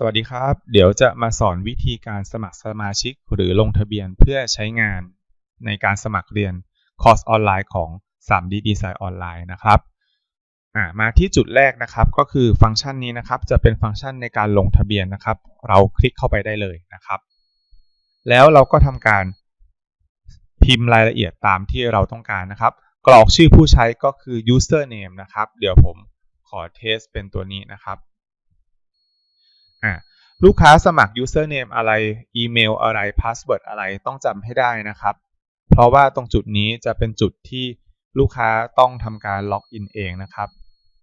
สวัสดีครับ เดี๋ยวจะมาสอนวิธีการสมัครสมาชิกหรือลงทะเบียนเพื่อใช้งานในการสมัครเรียนคอร์สออนไลน์ของ 3D Design ออนไลน์นะครับมาที่จุดแรกนะครับก็คือฟังก์ชันนี้นะครับจะเป็นฟังก์ชันในการลงทะเบียนนะครับ เราคลิกเข้าไปได้เลยนะครับ แล้วเราก็ทำการพิมพ์รายละเอียดตามที่เราต้องการนะครับ กรอกชื่อผู้ใช้ก็คือ username นะครับ เดี๋ยวผมขอเทสเป็นตัวนี้นะครับ อ่าลูกค้าสมัคร username อะไร อีเมลอะไร password อะไรต้องจำให้ได้นะครับ เพราะว่าตรงจุดนี้จะเป็นจุดที่ลูกค้าต้องทำการล็อกอินเองนะครับ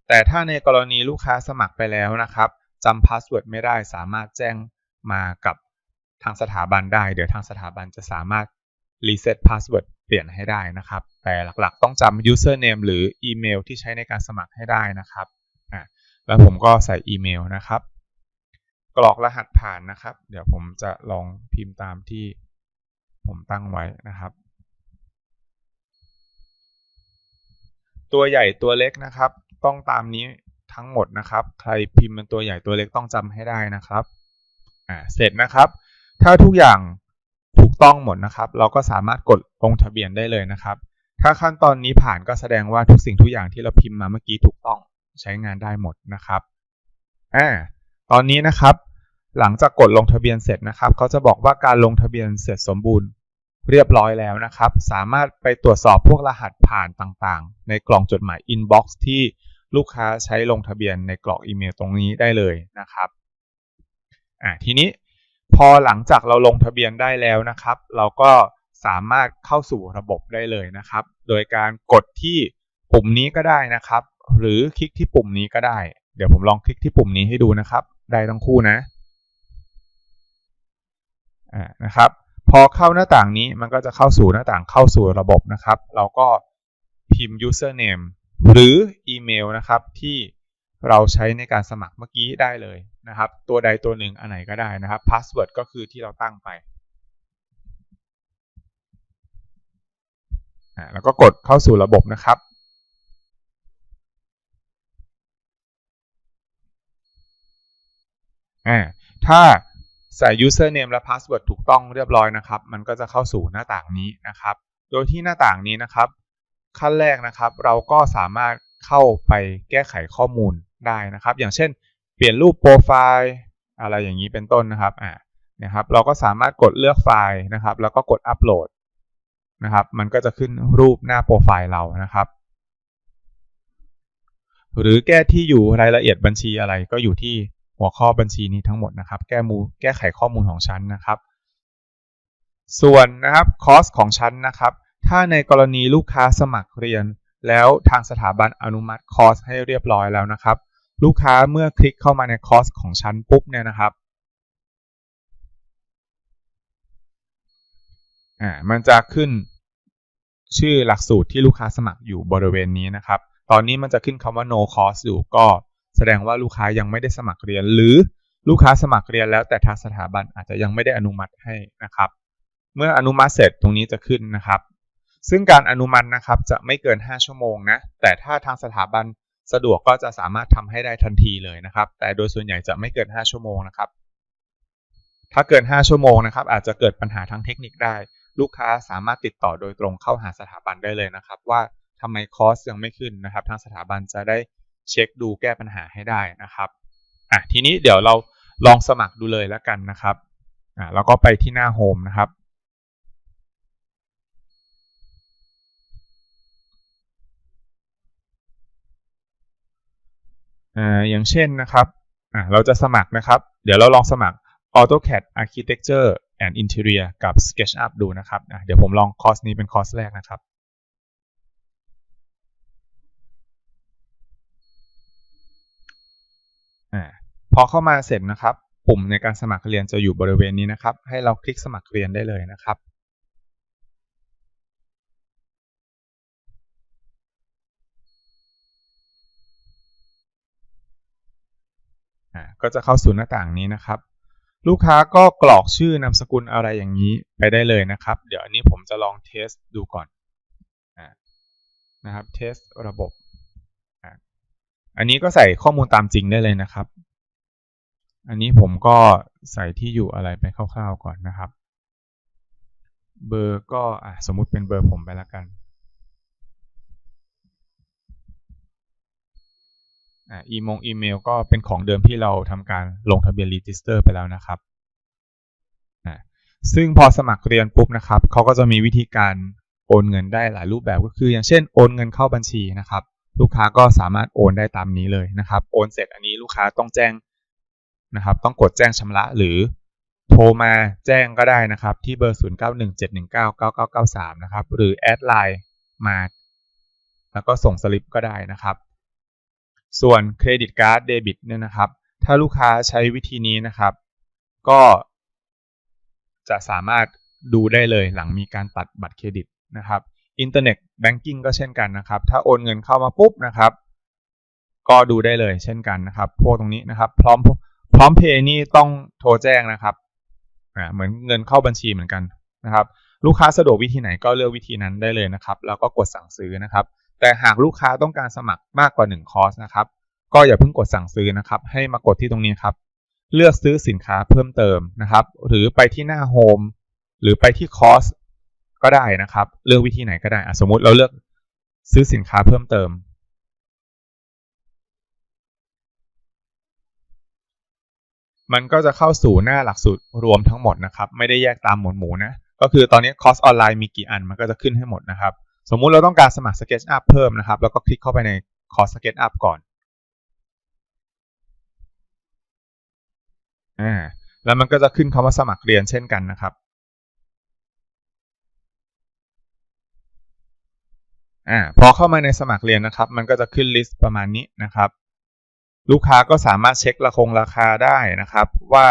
แต่ถ้าในกรณีลูกค้าสมัครไปแล้วนะครับจำพาสเวิร์ดไม่ได้สามารถแจ้งมากับทางสถาบันได้ เดี๋ยวทางสถาบันจะสามารถรีเซ็ตพาสเวิร์ดเปลี่ยนให้ได้นะครับ แต่หลักๆ ต้องจำ username หรืออีเมลที่ใช้ในการสมัครให้ได้นะครับอ่าแล้วผมก็ใส่อีเมลนะครับ กรอกรหัสผ่านนะครับ เดี๋ยวผมจะลองพิมพ์ตามที่ผมตั้งไว้นะครับ ตัวใหญ่ตัวเล็กนะครับ ต้องตามนี้ทั้งหมดนะครับ ใครพิมพ์เป็นตัวใหญ่ตัวเล็กต้องจำให้ได้นะครับอ่าเสร็จนะครับ ถ้าทุกอย่างถูกต้องหมดนะครับ เราก็สามารถกดลงทะเบียนได้เลยนะครับ ถ้าขั้นตอนนี้ผ่านก็แสดงว่าทุกสิ่งทุกอย่างที่เราพิมพ์มาเมื่อกี้ถูกต้องใช้งานได้หมดนะครับอ่าตอนนี้นะครับ หลังจากกดลงทะเบียนเสร็จนะครับ เขาจะบอกว่าการลงทะเบียนเสร็จสมบูรณ์เรียบร้อยแล้วนะครับ สามารถไปตรวจสอบพวกรหัสผ่านต่างๆ ในกล่องจดหมาย inbox ที่ลูกค้าใช้ลงทะเบียนในกล่องอีเมลตรงนี้ได้เลยนะครับอ่าทีนี้พอหลังจากเราลงทะเบียนได้แล้วนะครับ เราก็สามารถเข้าสู่ระบบได้เลยนะครับ โดยการกดที่ปุ่มนี้ก็ได้นะครับ หรือคลิกที่ปุ่มนี้ก็ได้ เดี๋ยวผมลองคลิกที่ปุ่มนี้ให้ดูนะครับ ได้ทั้งคู่นะ นะครับ พอเข้าหน้าต่างนี้มันก็จะเข้าสู่หน้าต่างเข้าสู่ระบบนะครับ เราก็พิมพ์ username หรืออีเมลนะครับที่เราใช้ในการสมัครเมื่อกี้ได้เลยนะครับ ตัวใดตัวหนึ่งอันไหนก็ได้นะครับ password ก็คือที่เราตั้งไปแล้วก็กดเข้าสู่ระบบนะครับ ถ้า ใส่ username และ password ถูกต้องเรียบร้อยนะครับ มันก็จะเข้าสู่หน้าต่างนี้นะครับ โดยที่หน้าต่างนี้นะครับ ขั้นแรกนะครับ เราก็สามารถเข้าไปแก้ไขข้อมูลได้นะครับ อย่างเช่น เปลี่ยนรูปโปรไฟล์อะไรอย่างนี้เป็นต้นนะครับอ่านะครับ เราก็สามารถกดเลือกไฟล์นะครับ แล้วก็กดอัปโหลดนะครับ มันก็จะขึ้นรูปหน้าโปรไฟล์เรานะครับ หรือแก้ที่อยู่รายละเอียดบัญชีอะไรก็อยู่ที่ หัวข้อบัญชีนี้ทั้งหมดนะครับ แก้มูแก้ไขข้อมูลของชั้นนะครับ ส่วนนะครับคอสของชั้นนะครับ ถ้าในกรณีลูกค้าสมัครเรียน แล้วทางสถาบันอนุมัติคอสให้เรียบร้อยแล้วนะครับ ลูกค้าเมื่อคลิกเข้ามาในคอสของชั้นปุ๊บเนี่ยนะครับอ่ามันจะขึ้นชื่อหลักสูตรที่ลูกค้าสมัครอยู่บริเวณนี้นะครับ ตอนนี้มันจะขึ้นคำว่า no cost อยู่ก็ แสดงว่าลูกค้ายังไม่ได้สมัครเรียน หรือลูกค้าสมัครเรียนแล้วแต่ทางสถาบันอาจจะยังไม่ได้อนุมัติให้นะครับ เมื่ออนุมัติเสร็จตรงนี้จะขึ้นนะครับ ซึ่งการอนุมัตินะครับจะไม่เกิน 5 ชั่วโมงนะแต่ถ้าทางสถาบันสะดวกก็จะสามารถทำให้ได้ทันทีเลยนะครับ แต่โดยส่วนใหญ่จะไม่เกิน 5 ชั่วโมงนะครับ ถ้าเกิน 5 ชั่วโมงนะครับ อาจจะเกิดปัญหาทางเทคนิคได้ ลูกค้าสามารถติดต่อโดยตรงเข้าหาสถาบันได้เลยนะครับ ว่าทำไมคอสยังไม่ขึ้นนะครับ ทางสถาบันจะได้ เช็คดูแก้ปัญหาให้ได้นะครับอะทีนี้เดี๋ยวเราลองสมัครดูเลยแล้วกันนะครับอะแล้วก็ไปที่หน้าโฮมนะครับอ่าอย่างเช่นนะครับอะเราจะสมัครนะครับ เดี๋ยวเราลองสมัคร AutoCAD Architecture and Interior กับ SketchUp ดูนะครับ เดี๋ยวผมลองคอร์สนี้เป็นคอร์สแรกนะครับ พอเข้ามาเสร็จนะครับ ปุ่มในการสมัครเรียนจะอยู่บริเวณนี้นะครับ ให้เราคลิกสมัครเรียนได้เลยนะครับก็จะเข้าสู่หน้าต่างนี้นะครับ ลูกค้าก็กรอกชื่อนามสกุลอะไรอย่างนี้ไปได้เลยนะครับ เดี๋ยวอันนี้ผมจะลองเทสดูก่อนนะครับเทสระบบ อันนี้ก็ใส่ข้อมูลตามจริงได้เลยนะครับ อันนี้ผมก็ใส่ที่อยู่อะไรไปคร่าวๆก่อนนะครับ เบอร์ก็อะสมมุติเป็นเบอร์ผมไปแล้วกันอ่าอีมงอีเมลก็เป็นของเดิมที่เราทำการลงทะเบียนรีจิสเตอร์ไปแล้วนะครับ ซึ่งพอสมัครเรียนปุ๊บนะครับ เขาก็จะมีวิธีการโอนเงินได้หลายรูปแบบก็คือ อย่างเช่นโอนเงินเข้าบัญชีนะครับ ลูกค้าก็สามารถโอนได้ตามนี้เลยนะครับ โอนเสร็จอันนี้ลูกค้าต้องแจ้งนะครับ ต้องกดแจ้งชำระหรือโทรมาแจ้งก็ได้นะครับ ที่เบอร์ 0917199993 นะครับ หรือแอดไลน์มา แล้วก็ส่งสลิปก็ได้นะครับ ส่วนเครดิตการ์ดเดบิตเนี่ยนะครับ ถ้าลูกค้าใช้วิธีนี้นะครับ ก็จะสามารถดูได้เลยหลังมีการตัดบัตรเครดิตนะครับ อินเทอร์เน็ตแบงกิ้งก็เช่นกันนะครับ ถ้าโอนเงินเข้ามาปุ๊บนะครับ ก็ดูได้เลยเช่นกันนะครับ พวกตรงนี้นะครับ พร้อมพร้อมเพย์นี่ต้องโทรแจ้งนะครับอ่าเหมือนเงินเข้าบัญชีเหมือนกันนะครับ ลูกค้าสะดวกวิธีไหนก็เลือกวิธีนั้นได้เลยนะครับ แล้วก็กดสั่งซื้อนะครับ แต่หากลูกค้าต้องการสมัครมากกว่า1คอร์สนะครับ ก็อย่าเพิ่งกดสั่งซื้อนะครับ ให้มากดที่ตรงนี้ครับ เลือกซื้อสินค้าเพิ่มเติมนะครับ หรือไปที่หน้าโฮมหรือไปที่คอร์ส ก็ได้นะครับ เลือกวิธีไหนก็ได้สมมุติเราเลือกซื้อสินค้าเพิ่มเติม มันก็จะเข้าสู่หน้าหลักสูตรรวมทั้งหมดนะครับ ไม่ได้แยกตามหมวดหมู่นะ ก็คือตอนนี้คอร์สออนไลน์มีกี่อันมันก็จะขึ้นให้หมดนะครับ สมมุติเราต้องการสมัคร SketchUp เพิ่มนะครับ แล้วก็คลิกเข้าไปในคอร์ส SketchUp ก่อนอ่าแล้วมันก็จะขึ้นคำว่าสมัครเรียนเช่นกันนะครับ อ่าพอเข้ามาในสมัครเรียนนะครับ มันก็จะขึ้นลิสต์ประมาณนี้นะครับ ลูกค้าก็สามารถเช็คราคงราคาได้นะครับ ว่า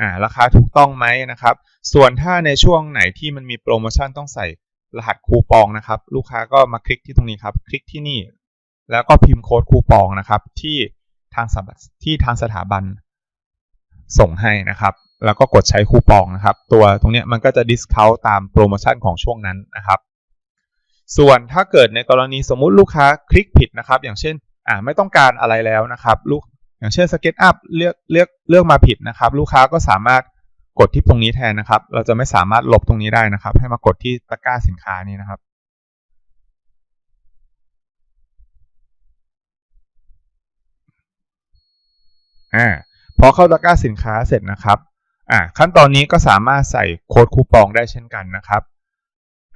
อ่าราคาถูกต้องไหมนะครับ ส่วนถ้าในช่วงไหนที่มันมีโปรโมชั่นต้องใส่รหัสคูปองนะครับ ลูกค้าก็มาคลิกที่ตรงนี้ครับ คลิกที่นี่ แล้วก็พิมพ์โค้ดคูปองนะครับ ที่ทางที่ทางสถาบันส่งให้นะครับ แล้วก็กดใช้คูปองนะครับ ตัวตรงนี้มันก็จะดิสคาวตามโปรโมชั่นของช่วงนั้นนะครับ ส่วนถ้าเกิดในกรณีสมมุติลูกค้าคลิกผิดนะครับ อย่างเช่นอ่าไม่ต้องการอะไรแล้วนะครับลูกอย่างเช่นสเก็ตอัพเลือกเลือกเลือกมาผิดนะครับ ลูกค้าก็สามารถกดที่ตรงนี้แทนนะครับ เราจะไม่สามารถลบตรงนี้ได้นะครับ ให้มากดที่ตะกร้าสินค้านี้นะครับอ่าพอเข้าตะกร้าสินค้าเสร็จนะครับอ่าขั้นตอนนี้ก็สามารถใส่โค้ดคูปองได้เช่นกันนะครับ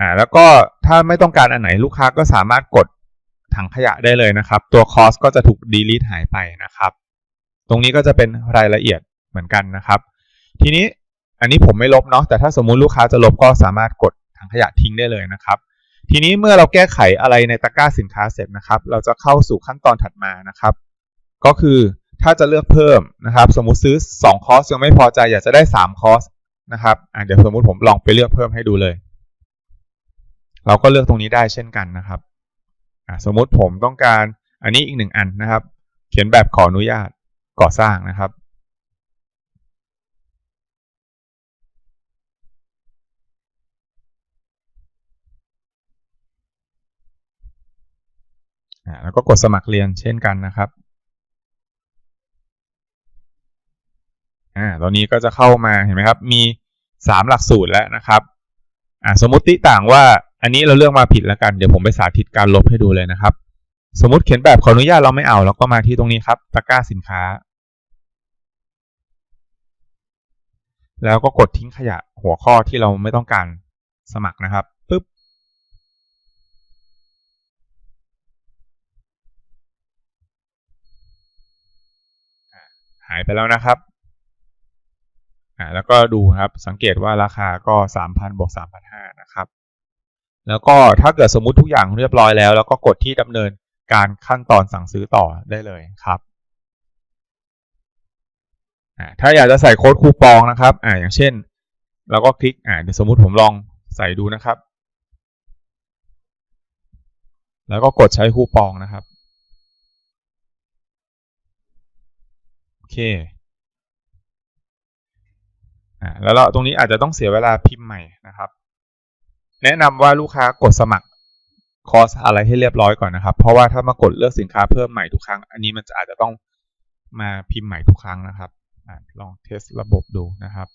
อ่าแล้วก็ถ้าไม่ต้องการอันไหนลูกค้าก็สามารถกดถังขยะได้เลยนะครับ ตัวคอสก็จะถูกดีลิทหายไปนะครับ ตรงนี้ก็จะเป็นรายละเอียดเหมือนกันนะครับ ทีนี้อันนี้ผมไม่ลบเนาะแต่ถ้าสมมุติลูกค้าจะลบก็สามารถกดถังขยะทิ้งได้เลยนะครับ ทีนี้เมื่อเราแก้ไขอะไรในตะกร้าสินค้าเสร็จนะครับ เราจะเข้าสู่ขั้นตอนถัดมานะครับ ก็คือถ้าจะเลือกเพิ่มนะครับ สมมุติซื้อ 2 คอร์สยังไม่พอใจอยากจะได้ 3 คอร์สนะครับเดี๋ยวสมมุติผมลองไปเลือกเพิ่มให้ดูเลย เราก็เลือกตรงนี้ได้เช่นกันนะครับ สมมุติผมต้องการอันนี้อีกหนึ่งอันนะครับ เขียนแบบขออนุญาตก่อสร้างนะครับ แล้วก็กดสมัครเรียนเช่นกันนะครับอ่าตอนนี้ก็จะเข้ามาเห็นไหมครับ มี 3 หลักสูตรแล้วนะครับอ่าสมมติต่างว่า อันนี้เราเลือกมาผิดแล้วกันเดี๋ยวผมไปสาธิตการลบให้ดูเลยนะครับ สมมติเขียนแบบขออนุญาตเราไม่เอาเราก็มาที่ตรงนี้ครับตะกร้าสินค้า แล้วก็กดทิ้งขยะหัวข้อที่เราไม่ต้องการสมัครนะครับปึ๊บหายไปแล้วนะครับอ่าแล้วก็ดูครับสังเกตว่าราคาก็ 3,000บวก3,500นะครับ แล้วก็ถ้าเกิดสมมุติทุกอย่างเรียบร้อยแล้ว แล้วก็กดที่ดำเนินการขั้นตอนสั่งซื้อต่อได้เลยครับถ้าอยากจะใส่โค้ดคูปองนะครับอ่าอย่างเช่น เราก็คลิกอ่าเดี๋ยวสมมุติผมลองใส่ดูนะครับ แล้วก็กดใช้คูปองนะครับโอเคอ่าแล้วเราตรงนี้อาจจะต้องเสียเวลาพิมพ์ใหม่นะครับ แนะนำว่าลูกค้ากดสมัครคอร์สอะไรให้เรียบร้อยก่อนนะครับ เพราะว่าถ้ามากดเลือกสินค้าเพิ่มใหม่ทุกครั้ง อันนี้มันจะอาจจะต้องมาพิมพ์ใหม่ทุกครั้งนะครับอลองเทสระบบดูนะครับ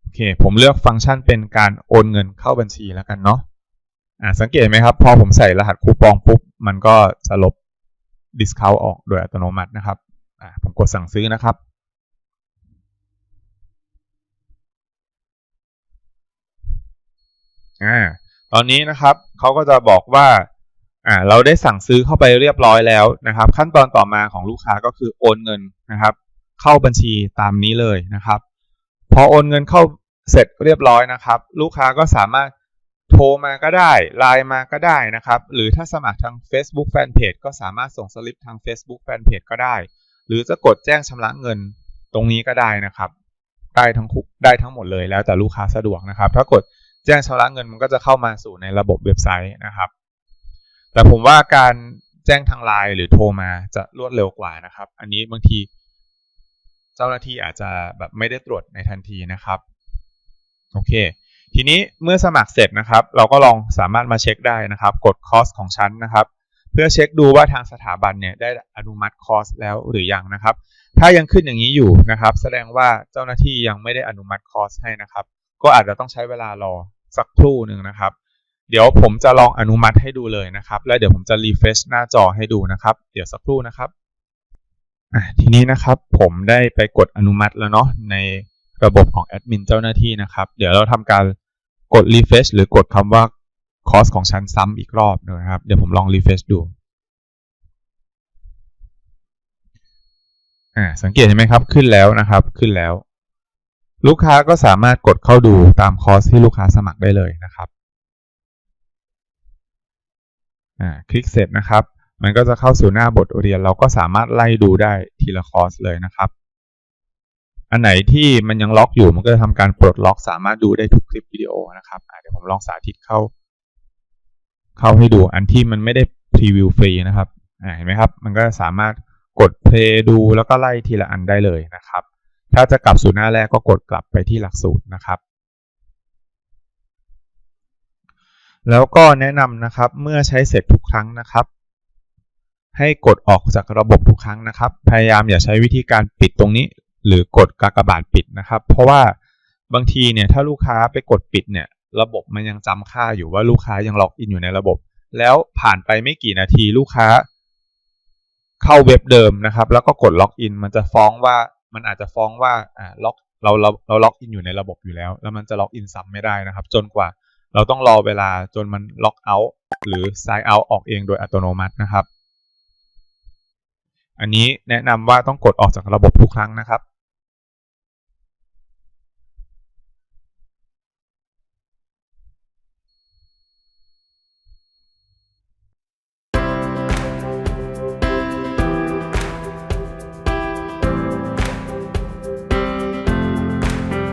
โอเค ผมเลือกฟังก์ชันเป็นการโอนเงินเข้าบัญชีแล้วกันเนาะอ่าสังเกตไหมครับ พอผมใส่รหัสคูปองปุ๊บ มันก็จะลบ discount ออกโดยอัตโนมัตินะครับ อ่าผมกดสั่งซื้อนะครับ อ่า ตอนนี้นะครับเขาก็จะบอกว่า อ่า เราได้สั่งซื้อเข้าไปเรียบร้อยแล้วนะครับ ขั้นตอนต่อมาของลูกค้าก็คือโอนเงินนะครับ เข้าบัญชีตามนี้เลยนะครับ พอโอนเงินเข้าเสร็จเรียบร้อยนะครับ ลูกค้าก็สามารถโทรมาก็ได้ไลน์มาก็ได้นะครับ หรือถ้าสมัครทาง Facebook Fanpage ก็สามารถส่งสลิปทาง Facebook Fanpage ก็ได้ หรือจะกดแจ้งชำระเงินตรงนี้ก็ได้นะครับ ได้ทั้งคุกได้ทั้งหมดเลยแล้วแต่ลูกค้าสะดวกนะครับ ถ้ากดแจ้งชำระเงินมันก็จะเข้ามาสู่ในระบบเว็บไซต์นะครับ แต่ผมว่าการแจ้งทางไลน์หรือโทรมาจะรวดเร็วกว่านะครับ อันนี้บางทีเจ้าหน้าที่อาจจะแบบไม่ได้ตรวจในทันทีนะครับ โอเค ทีนี้เมื่อสมัครเสร็จนะครับ เราก็ลองสามารถมาเช็คได้นะครับ กดคอร์สของฉันนะครับ เพื่อเช็คดูว่าทางสถาบันเนี่ยได้อนุมัติคอร์สแล้วหรือยังนะครับ ถ้ายังขึ้นอย่างนี้อยู่นะครับ แสดงว่าเจ้าหน้าที่ยังไม่ได้อนุมัติคอร์สให้นะครับ ก็อาจจะต้องใช้เวลารอสักครู่หนึ่งนะครับ เดี๋ยวผมจะลองอนุมัติให้ดูเลยนะครับ แล้วเดี๋ยวผมจะรีเฟรชหน้าจอให้ดูนะครับ เดี๋ยวสักครู่นะครับทีนี้นะครับผมได้ไปกดอนุมัติแล้วเนาะในระบบของแอดมินเจ้าหน้าที่นะครับ เดี๋ยวเราทำการกดรีเฟชหรือกดคำว่า คอสของฉันซ้ำอีกรอบนะครับ เดี๋ยวผมลองรีเฟชดูอ่าสังเกตเห็นไหมครับขึ้นแล้วนะครับขึ้นแล้ว ลูกค้าก็สามารถกดเข้าดูตามคอสที่ลูกค้าสมัครได้เลยนะครับอ่าคลิกเสร็จนะครับ มันก็จะเข้าสู่หน้าบทเรียน เราก็สามารถไล่ดูได้ทีละคอสเลยนะครับ อันไหนที่มันยังล็อกอยู่มันก็จะทำการปลดล็อก สามารถดูได้ทุกคลิปวิดีโอนะครับเดี๋ยวผมลองสาธิตเข้า เข้าให้ดูอันที่มันไม่ได้พรีวิวฟรีนะครับเห็นไหมครับ มันก็สามารถกดเพลย์ดูแล้วก็ไล่ทีละอันได้เลยนะครับ ถ้าจะกลับสู่หน้าแรกก็กดกลับไปที่หลักสูตรนะครับ แล้วก็แนะนำนะครับเมื่อใช้เสร็จทุกครั้งนะครับ ให้กดออกจากระบบทุกครั้งนะครับ พยายามอย่าใช้วิธีการปิดตรงนี้ หรือกดกากบาทปิดนะครับ เพราะว่าบางทีเนี่ยถ้าลูกค้าไปกดปิดเนี่ย ระบบมันยังจำค่าอยู่ว่าลูกค้ายังล็อกอินอยู่ในระบบ แล้วผ่านไปไม่กี่นาทีลูกค้า เข้าเว็บเดิมนะครับ แล้วก็กดล็อกอินมันจะฟ้องว่ามันอาจจะฟ้องว่าอ่าล็อกเราเราเราล็อกอินอยู่ในระบบอยู่แล้ว แล้วมันจะล็อกอินซ้ำไม่ได้นะครับ จนกว่าเราต้องรอเวลาจนมันล็อกเอาท์หรือ sign out ออกเองโดยอัตโนมัตินะครับ อันนี้แนะนำว่าต้องกดออกจากระบบทุกครั้งนะครับ